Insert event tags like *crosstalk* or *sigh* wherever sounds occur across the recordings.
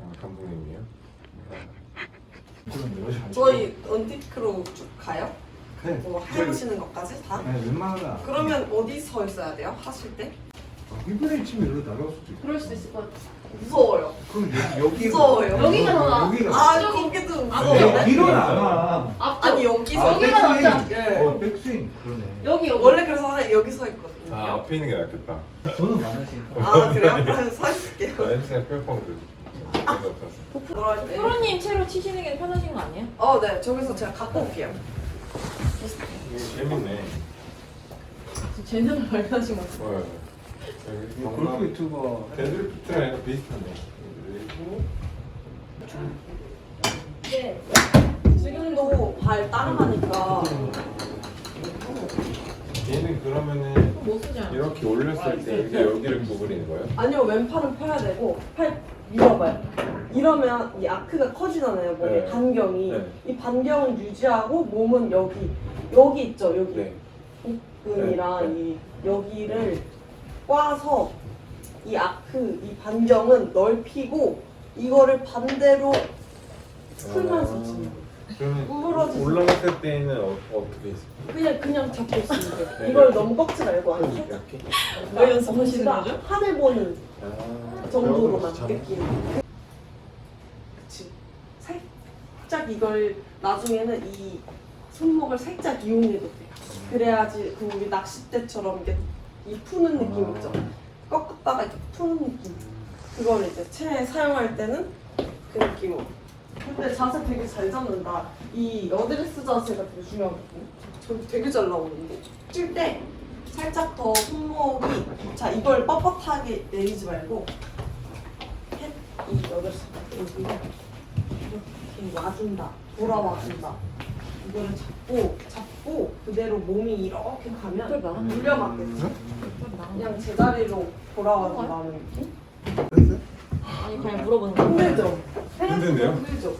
아, 감독님이요? 저희 언티크로 쭉 가요? 네. 뭐 해보시는 것까지 다? 네, 웬만하면 그러면 어디 서 있어야 돼요? 하실 때? 일본에 치면 이러고 나갈 수도 있고. 그럴 수도 있을 것 같아. 무서워요. 그럼 여기 여기 무서워요. 여기가 더 나아. 여기가 아 저기- 거기도 아, 무서워요. 네, 안 와. 앞쪽. 아니 여기서 아, 여기가 백스윙. 예. 어, 백스윙 그러네. 여기 여기. 원래 그래서 한- 여기 서 있거든 요. 아 앞에 있는 게 낫겠다 돈은 많으시니까. 아 그래요? 그럼 서 있을게요. 나 엔스의 뿅뽕들 그럴 때. 프로님 채로 치시는 게 편하신 거 아니에요? 어, 네. 저기서 제가 갖고 올게요. 재밌네 쟤는 발견하신 것 같아. 어, 여기 뭐 골프 유튜버. 데드리프트랑 약간 비슷하네 그리고 네. 지금도 발 따라가니까 얘는 그러면은 못 쓰지 않아? 이렇게 올렸을 때 이렇게 여기를 구부리는 거예요? 아니요 왼팔은 펴야 되고 팔 밀어봐요. 이러면 이 아크가 커지잖아요. 몸의 네. 반경이 네. 이 반경을 유지하고 몸은 여기 여기 있죠 여기 네 복근이랑 네. 이 여기를 꽈서 이 아크 이 반경은 넓히고 이거를 반대로 풀면서 치는 거예요. 그러면. 올라갔을 때는 어, 어떻게 있어요? 그냥 그냥 잡고 있으면 돼요. 네. 이걸 너무 꺾지 말고 아니 살짝 이렇게? 왜 연습하시는 거죠? 하늘 보는 아, 정도로만 참- 느끼는 그치 살짝 이걸 나중에는 이 손목을 살짝 이용해도 돼요 그래야지 그 우리 낚싯대처럼 이게 이 푸는 느낌 있죠 꺾었다가 이렇게 푸는 느낌 그걸 이제 채에 사용할 때는 그 느낌으로 근데 자세 되게 잘 잡는다. 이 어드레스 자세가 되게 중요하거든요. 저 되게 잘 나오는데. 칠때 살짝 더 손목이 자 이걸 뻣뻣하게 내리지 말고 햇, 이 어드레스 여기를 이렇게 와준다. 돌아와준다. 이거를 잡고 잡고 그대로 몸이 이렇게 가면 말하는 물려 맞겠죠. 그냥 제자리로 돌아와준다는 느낌? 아니 그냥 물어보는 거. 힘들죠? 힘든데요? 힘들죠?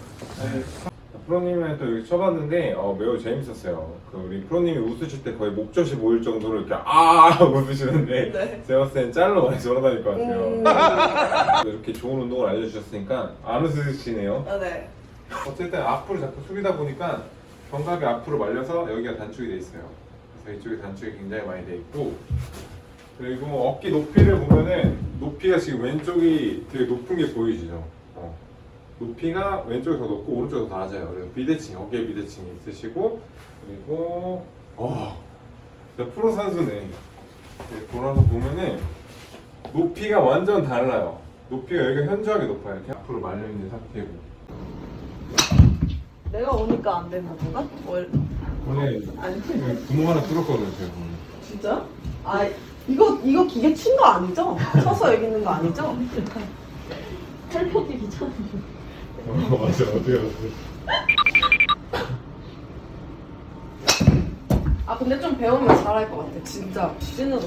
프로님을 또 이렇게 쳐봤는데 어, 매우 재밌었어요. 그 우리 프로님이 웃으실 때 거의 목젖이 보일 정도로 이렇게 아 하고 웃으시는데 네. 제가 봤을 땐 짤로 많이 돌아다닐 것 같아요. 음, *laughs* 이렇게 좋은 운동을 알려주셨으니까 안 웃으시네요. 아, 네. 어쨌든 앞으로 자꾸 숙이다 보니까 견갑이 앞으로 말려서 여기가 단축이 돼 있어요. 그래서 이쪽에 단축이 굉장히 많이 돼 있고 그리고 어깨 높이를 보면은 높이가 지금 왼쪽이 되게 높은 게 보이시죠? 어. 높이가 왼쪽이 더 높고 오른쪽이 더 낮아요. 그래서 비대칭, 어깨 비대칭이 있으시고 그리고 어, 프로 선수네. 돌아서 보면은 높이가 완전 달라요. 높이가 여기가 현저하게 높아요. 이렇게 앞으로 말려 있는 상태고. 내가 오니까 안 되나 보다? 월... 오늘 아니 구멍 하나 뚫었거든요, 제가. 진짜? 아 이거 이거 기계 친 거 아니죠? 쳐서 여기 있는 거 아니죠? 텔포기 귀찮은데. 어, 맞아, 어떻게 알았어? 아 근데 좀 배우면 잘할 것 같아 진짜 찐으로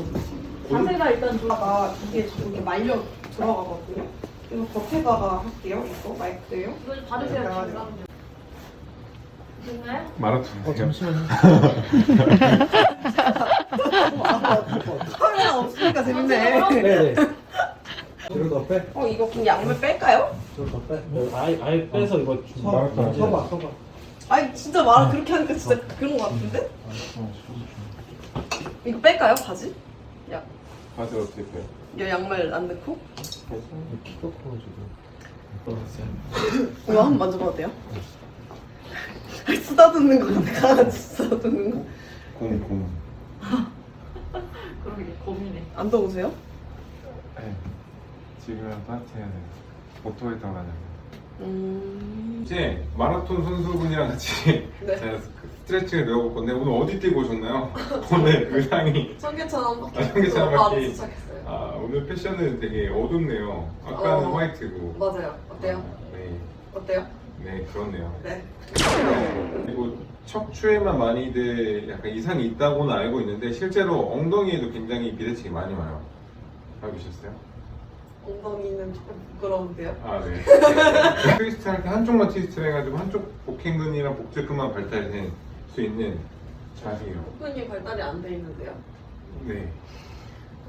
자세가 일단 좀. 가 이게 이렇게 말려 들어가거든요 이거 겉에다가 할게요 이거 마이크예요 이거 좀 받으세요. 지금. 됐나요? 마라톤. 어, 잠시만요. *laughs* 카메라 없으니까 재밌네 네네. *laughs* 더 빼. 어 이거 그럼 양말 뺄까요? 더 빼. 아예 아예 빼서 이거 좀 서, 마라톤. 서봐, 서봐. 아니 진짜 말 그렇게 하니까 진짜 그런 거 같은데? 이거 뺄까요 바지? 야, 바지 어떻게 빼요? 야 양말 안 넣고? 키가 커가지고. 이거 한번 만져봐도 돼요? 쓰다듬는 거 같아 강아지 쓰다듬는 거 곰, 곰. *laughs* 그러게 고민해. 안 더우세요? 네. 지금은 따뜻해야 돼요. 오토바이 타고 다녀요. 음... 이제 마라톤 선수분이랑 같이 *laughs* 네 제가 그 스트레칭을 배워볼 건데 오늘 어디 뛰고 오셨나요? *laughs* 오늘 의상이 청계천 아, 청계천 바로 바퀴. 도착했어요 아 오늘 패션은 되게 어둡네요. 아까는 어. 화이트고. 맞아요 어때요? 아, 네, 어때요? 네 그렇네요. 네 그리고 척추에만 많이들 약간 이상이 있다고는 알고 있는데 실제로 엉덩이에도 굉장히 비대칭이 많이 와요. 알고 계셨어요? 엉덩이는 조금 부끄러운데요? 아 네. 트위스트 할 때 한쪽만 트위스트를 해가지고 한쪽 복행근이랑 복직근만 발달이 될수 있는 자세예요. 복근이 발달이 안 돼 있는데요? 네.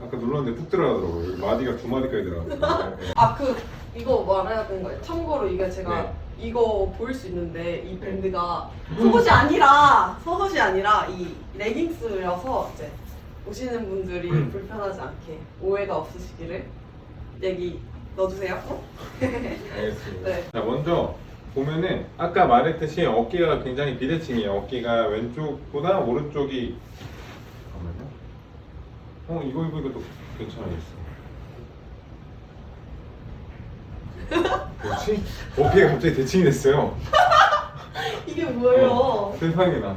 아까 눌렀는데 푹 들어가더라고요. 여기 마디가 두 마디까지 들어가요. *laughs* 네. 아 그 이거 말해야 되는 거예요. 참고로 이게 제가 네. 이거 보일 수 있는데 이 밴드가 속옷이 아니라 속옷이 아니라 이 레깅스여서 이제 오시는 분들이 음. 불편하지 않게 오해가 없으시기를 여기 넣어주세요. 어? 알겠습니다. 네. 자 먼저 보면은 아까 말했듯이 어깨가 굉장히 비대칭이에요. 어깨가 왼쪽보다 오른쪽이 잠깐만요. 어 이거 이거 이것도 괜찮아졌어. 뭐지? 어깨가 갑자기 대칭이 됐어요. *laughs* 이게 뭐예요? 세상에 나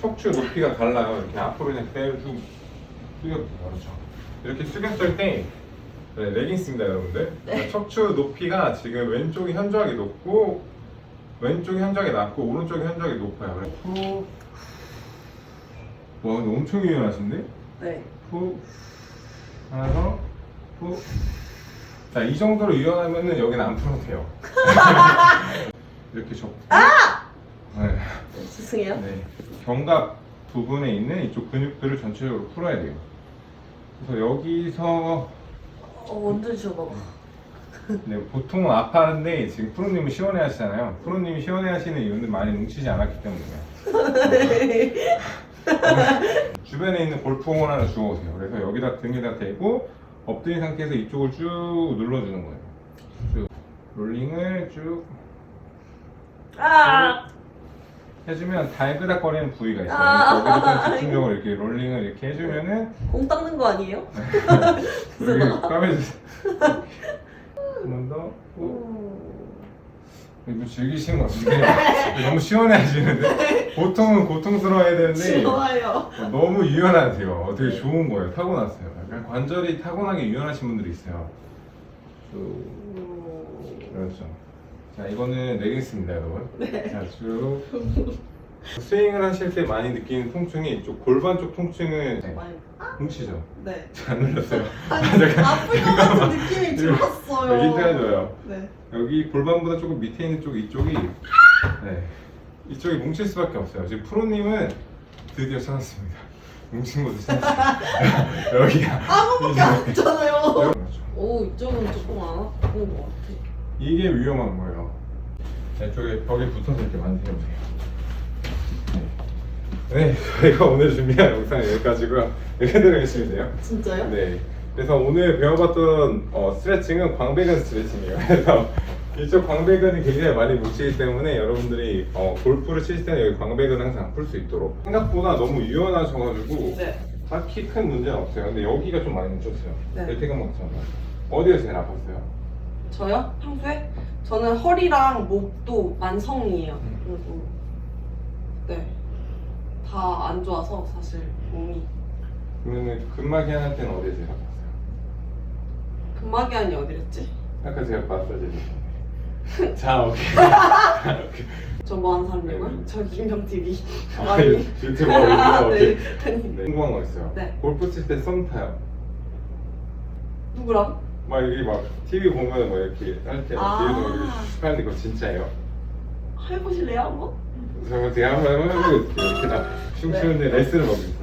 척추 높이가 달라요. 이렇게 앞으로 그냥 그대로 쭉 숙여도 돼요. 그렇죠. 이렇게 숙였을 때 네, 레깅스입니다, 여러분들. 네. 척추 높이가 지금 왼쪽이 현저하게 높고 왼쪽이 현저하게 낮고 오른쪽이 현저하게 높아요. 그래서 후. 와, 근데 엄청 유연하신데? 네. 후. 하나 더. 후. 자, 이 정도로 유연하면은 여기는 안 풀어도 돼요. *laughs* 이렇게 접. 아! 네. 네, 죄송해요. 네. 견갑 부분에 있는 이쪽 근육들을 전체적으로 풀어야 돼요. 그래서 여기서 어 완전 시원하다. 네, 보통은 아파하는데 지금 프로님은 시원해 하시잖아요. 프로님이 시원해 하시는 이유는 많이 뭉치지 않았기 때문이에요. *laughs* 주변에 있는 골프공을 하나 주워오세요. 그래서 여기다 등에다 대고 엎드린 상태에서 이쪽을 쭉 눌러주는 거예요. 쭉 롤링을 쭉 아 해주면 달그락거리는 부위가 있어요. 아. 여기서 좀 *laughs* 집중적으로 이렇게 롤링을 이렇게 해주면은 공 닦는 거 아니에요? *laughs* 여기 까매주세요. 한번 더. 이거 즐기시는 것 같은데 너무 시원해 하시는데 보통은 고통스러워야 되는데 좋아요. 너무 유연하세요. 되게 좋은 거예요. 타고났어요. 약간 관절이 타고나게 유연하신 분들이 있어요. 쭉 그렇죠. 자 이거는 레깅스입니다, 여러분. 자 쭉. 스윙을 하실 때 많이 느끼는 통증이 이쪽 골반 쪽 통증은 많이. 뭉치죠. 네. 안 눌렀어요. *laughs* 아니 아플 것 같은 느낌이 들었어요. 여기 떼어줘요. 네. 여기 골반보다 조금 밑에 있는 쪽 이쪽이 네 이쪽이 뭉칠 수밖에 없어요. 지금 프로님은 드디어 찾았습니다. 뭉친 곳을 찾았어요. *laughs* 여기가 아무밖에 안. 그렇죠. 오 이쪽은 조금 안 아픈 것 같아. 이게 위험한 거예요. 자, 이쪽에 벽에 붙어서 이렇게 만지셔보세요. 네, 저희가 오늘 준비한 영상 여기까지고요. 여기까지 열심히 돼요. 진짜요? 네. 그래서 오늘 배워봤던 어, 스트레칭은 광배근 스트레칭이에요. *laughs* 그래서 이쪽 광배근이 굉장히 많이 뭉치기 때문에 여러분들이 어, 골프를 칠 때는 여기 광배근 항상 풀 수 있도록 생각보다 너무 유연하셔가지고 네. 딱히 큰 문제는 없어요. 근데 여기가 좀 많이 뭉쳤어요. 네. 열태근 막잖아요. 어디가 제일 아팠어요? 저요? 평소에? 저는 허리랑 목도 만성이에요. 음. 그리고 네. 다 안 좋아서 사실 몸이 그러면 근막이 하나 때는 어디에 제일 아팠어요? 근막이 아니 어디랬지? 아까 제가 마사지 해줬는데. 자, 오케이. 자, 오케이. 저 뭐 하는 사람이고요? 네. 저 김경 TV. 아, 유튜버. 네. 오케이. *laughs* 네. 궁금한 거 있어요. 네. 골프 칠 때 썸 타요. 누구랑? 막 여기 막 TV 보면 뭐 이렇게 할때 아. 뒤에서 막 이렇게 슉 하는데 그거 진짜예요? 해보실래요 한번? 제가 제가 한번 해볼게요. 이렇게 다 춤추는데 레슨을 받고 있어.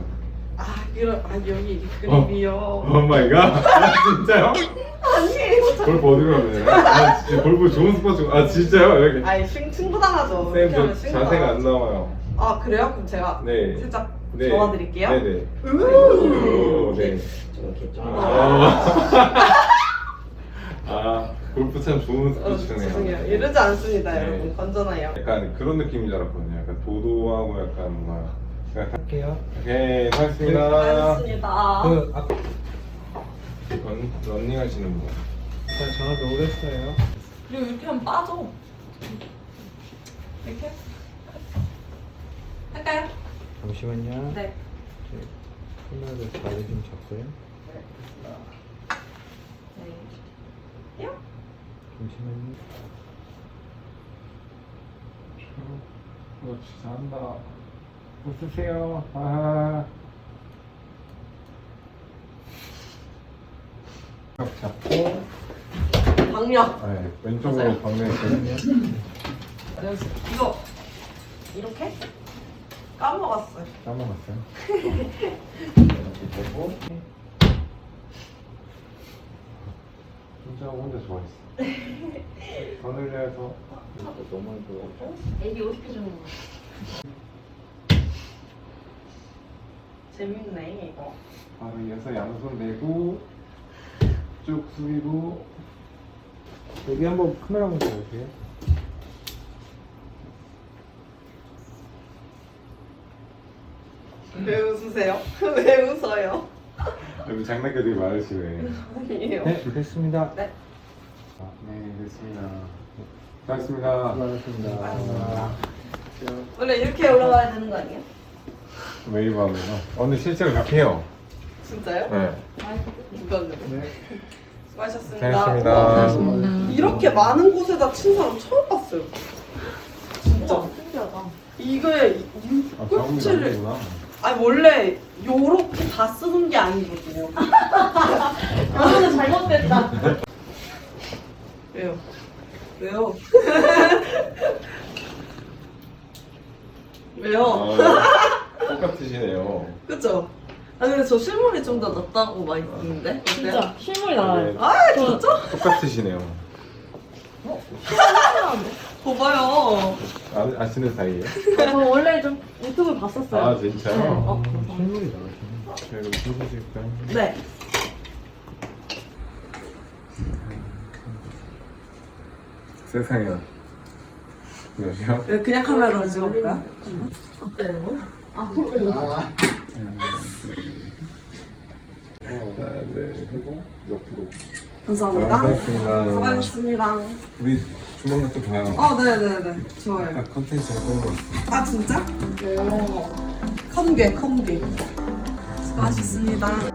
아 그럼 아 여기 어. 그림이요. 오 마이 갓. 아 진짜요? 아니에요. 골프 어디 가면 아 진짜 골프 좋은 스포츠. 아 진짜요? 여기. 아니 승 승부당하죠. 쌤, 이렇게 저 하면 자세가 안. 나와요. 아 그래요? 그럼 제가 네. 살짝 네. 잡아드릴게요. 네네. 우. 오, 네. 이렇게 좀 이렇게 좀. 아, *laughs* 아, 골프 참 좋은 어, 스포츠네요. 죄송해요. 이러지 않습니다, 네. 여러분. 건전해요. 약간 그런 느낌인 줄 알았거든요. 약간 도도하고 약간 뭔가. 할게요. 오케이, 고맙습니다. 알겠습니다. 그 아까 런, 런닝 하시는 분. 전화도 오랬어요. 그리고 이렇게 하면 빠져. 이렇게? 할까요? 잠시만요. 네. 카메라를 자리 좀 잡고요. 네. 요? 잠시만요. 그렇지, 잘한다. 웃으세요. 아. 벽 잡고, 강력. 네, 왼쪽으로? 방면했거든요. 이거 이렇게 까먹었어요. 까먹었어요. *laughs* 이렇게 보고. 진짜 혼자 좋아했어. 더 늘려서 너무 좋아. 애기 어떻게 주는 거야? 재밌네 이거. 바로 이어서 양손 대고 쭉 숙이고 여기 한번 카메라 한번 보여주세요. 왜 웃으세요? *laughs* 왜 웃어요? 여기 장난감들이 많으시네. *laughs* 아니에요. 네, 됐습니다. 네. 네 됐습니다. 고맙습니다. 수고하셨습니다. 원래 이렇게 올라가야 되는 거 아니에요? 매일 밤에요. 어, 근데 실제로 그렇게 해요. 진짜요? 네. 누가 그래? 네. 수고하셨습니다. 고생하셨습니다. 이렇게 많은 곳에다 친 사람 처음 봤어요. 진짜. 신기하다. 이거에 이 아, 꼴찌를 자국이구나. 아니 원래 요렇게 다 쓰는 게 아니거든요. *laughs* 이거는 잘못됐다. *laughs* 왜요? 왜요? *laughs* 왜요? 아, *laughs* 똑같으시네요. 그죠? 아 근데 저 실물이 좀 더 낫다고 많이 듣는데? 진짜 실물이 나와요. 아 진짜? 똑같으시네요. 봐봐요. 아, 아시는 사이예요? 저 원래 좀 유튜브 봤었어요. 아 진짜요? 어. 실물이 나오시네. 자, 이거 보여주실까요? 네. 세상에. 안녕하세요. 그냥 카메라로 찍어볼까요? 하나, 네, 그리고 옆으로. 감사합니다. 고맙습니다. 수고하셨습니다. 우리 주먹만 또 봐요. 어, 네네네. 좋아요. 아, 컨텐츠 어떤 거? 아, 진짜? 오. 컴게, 컴게. 수고하셨습니다.